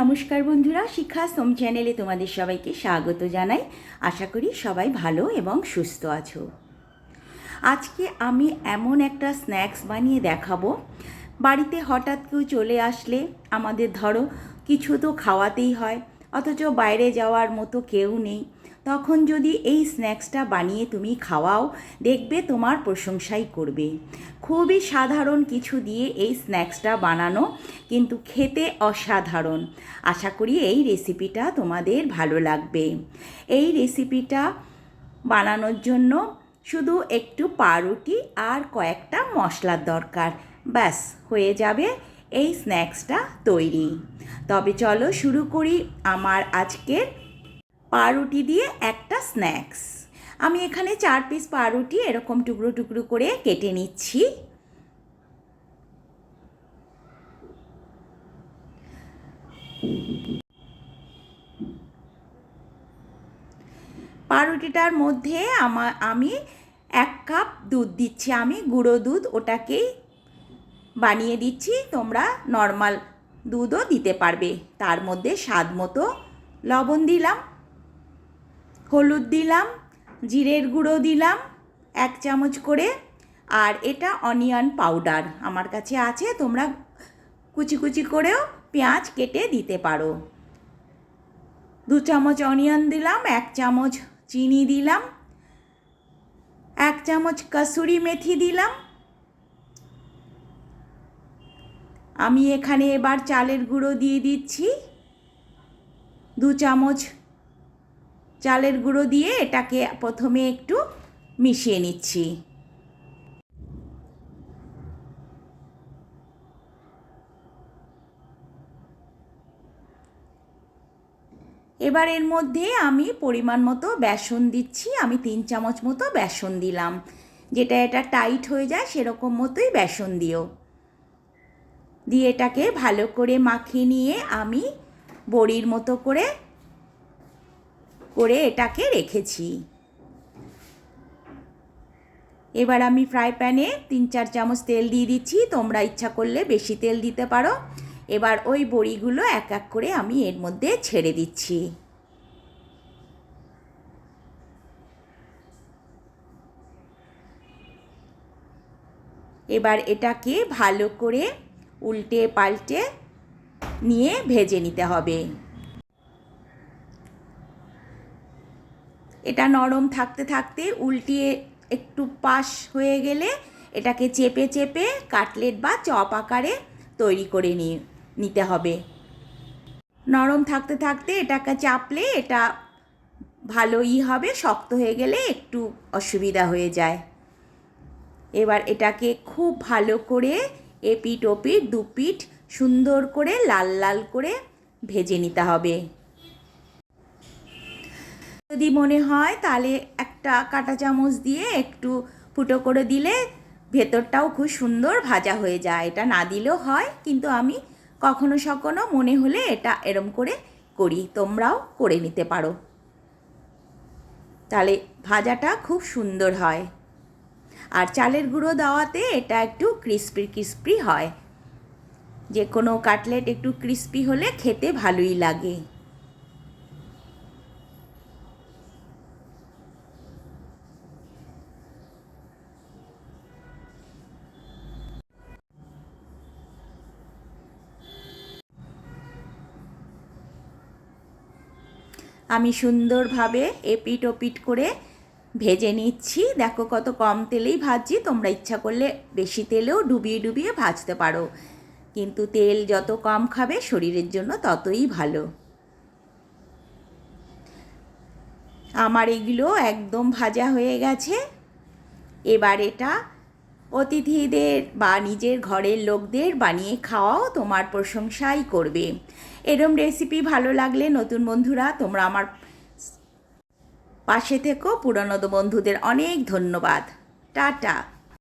নমস্কার বন্ধুরা শিক্ষা সোম চ্যানেলে তোমাদের সবাইকে স্বাগত জানাই। আশা করি সবাই ভালো এবং সুস্থ আছো। আজকে আমি এমন একটা স্ন্যাক্স বানিয়ে দেখাবো। বাড়িতে হঠাৎ কেউ চলে আসলে আমাদের ধরো কিছু তো খাওয়াতেই হয়, অথচ বাইরে যাওয়ার মতো কেউ নেই। তখন যদি এই স্ন্যাক্সটা বানিয়ে তুমি খাওয়াও, দেখবে তোমার প্রশংসাই করবে। খুবই সাধারণ কিছু দিয়ে এই স্ন্যাক্সটা বানানো কিন্তু খেতে অসাধারণ। আশা করি এই রেসিপিটা তোমাদের ভালো লাগবে। এই রেসিপিটা বানানোর জন্য শুধু একটু পাউরুটি আর কয়েকটা মশলার দরকার। ব্যাস, হয়ে যাবে এই স্ন্যাক্সটা তৈরি। তবে চলো শুরু করি আমার আজকের পাউরুটি দিয়ে একটা স্ন্যাক্স। আমি এখানে চার পিস পাউরুটি এরকম টুকরো টুকরো করে কেটে নিচ্ছি। পাউরুটিটার মধ্যে আমা, আমি এক কাপ দুধ দিচ্ছি আমি, গুঁড়ো দুধ ওটাকেই বানিয়ে দিচ্ছি, তোমরা নর্মাল দুধও দিতে পারবে। তার মধ্যে স্বাদ মতো লবণ দিলাম। হলুদ দিলাম, জিরের গুঁড়ো দিলাম, এক চামচ করে, আর এটা অনিয়ন পাউডার আমার কাছে আছে, তোমরা কুচি কুচি করেও পেঁয়াজ কেটে দিতে পারো। দু চামচ অনিয়ন দিলাম, এক চামচ চিনি দিলাম, এক চামচ কসুরি মেথি দিলাম। আমি এখানে এবার চালের গুঁড়ো দিয়ে দিচ্ছি। দু চামচ চালের গুঁড়ো দিয়ে এটাকে প্রথমে একটু মিশিয়ে নিচ্ছি। এবার এর মধ্যে আমি পরিমাণ মতো বেসন দিচ্ছি, আমি তিন চামচ মতো বেসন দিলাম। যেটা এটা টাইট হয়ে যায় সেরকম মতোই বেসন দিও। দিয়ে এটাকে ভালো করে মাখিয়ে নিয়ে আমি বড়ির মতো করে করে এটাকে রেখেছি। এবার আমি ফ্রাই প্যানে তিন চার চামচ তেল দিয়ে দিচ্ছি। তোমরা ইচ্ছা করলে বেশি তেল দিতে পারো। এবার ওই বড়িগুলো এক এক করে আমি এর মধ্যে ছেড়ে দিচ্ছি। এবার এটাকে ভালো করে উল্টে পাল্টে নিয়ে ভেজে নিতে হবে। এটা নরম থাকতে থাকতে উল্টিয়ে একটু পাশ হয়ে গেলে এটাকে চেপে চেপে কাটলেট বা চপ আকারে তৈরি করে নিতে হবে। নরম থাকতে থাকতে এটাকে চাপলে এটা ভালোই হবে, শক্ত হয়ে গেলে একটু অসুবিধা হয়ে যায়। এবার এটাকে খুব ভালো করে এপিট ওপিট দুপিট সুন্দর করে লাল লাল করে ভেজে নিতে হবে। যদি মনে হয়, তাহলে একটা কাঁটা চামচ দিয়ে একটু ফুটো করে দিলে ভেতরটাও খুব সুন্দর ভাজা হয়ে যায়। এটা না দিলেও হয়, কিন্তু আমি কখনো সখনো মনে হলে এটা এরম করে করি। তোমরাও করে নিতে পারো। তাহলে ভাজাটা খুব সুন্দর হয়। আর চালের গুঁড়ো দেওয়াতে এটা একটু ক্রিস্পি ক্রিস্পি হয়। যে কোনো কাটলেট একটু ক্রিস্পি হলে খেতে ভালোই লাগে। আমি সুন্দরভাবে এপিট ওপিট করে ভেজে নিচ্ছি। দেখো কত কম তেলেই ভাজছি, তোমরা ইচ্ছা করলে বেশি তেলেও ডুবিয়ে ডুবিয়ে ভাজতে পারো। কিন্তু তেল যত কম খাবে, শরীরের জন্য ততই ভালো। আমার এগুলো একদম ভাজা হয়ে গেছে। এবার এটা অতিথিদের বা নিজের ঘরের লোকদের বানিয়ে খাওয়াও তোমার প্রশংসাই করবে। এরম রেসিপি ভালো লাগলে নতুন বন্ধুরা, তোমরা আমার পাশে থেকো। পুরনো বন্ধুদের অনেক ধন্যবাদ। টাটা।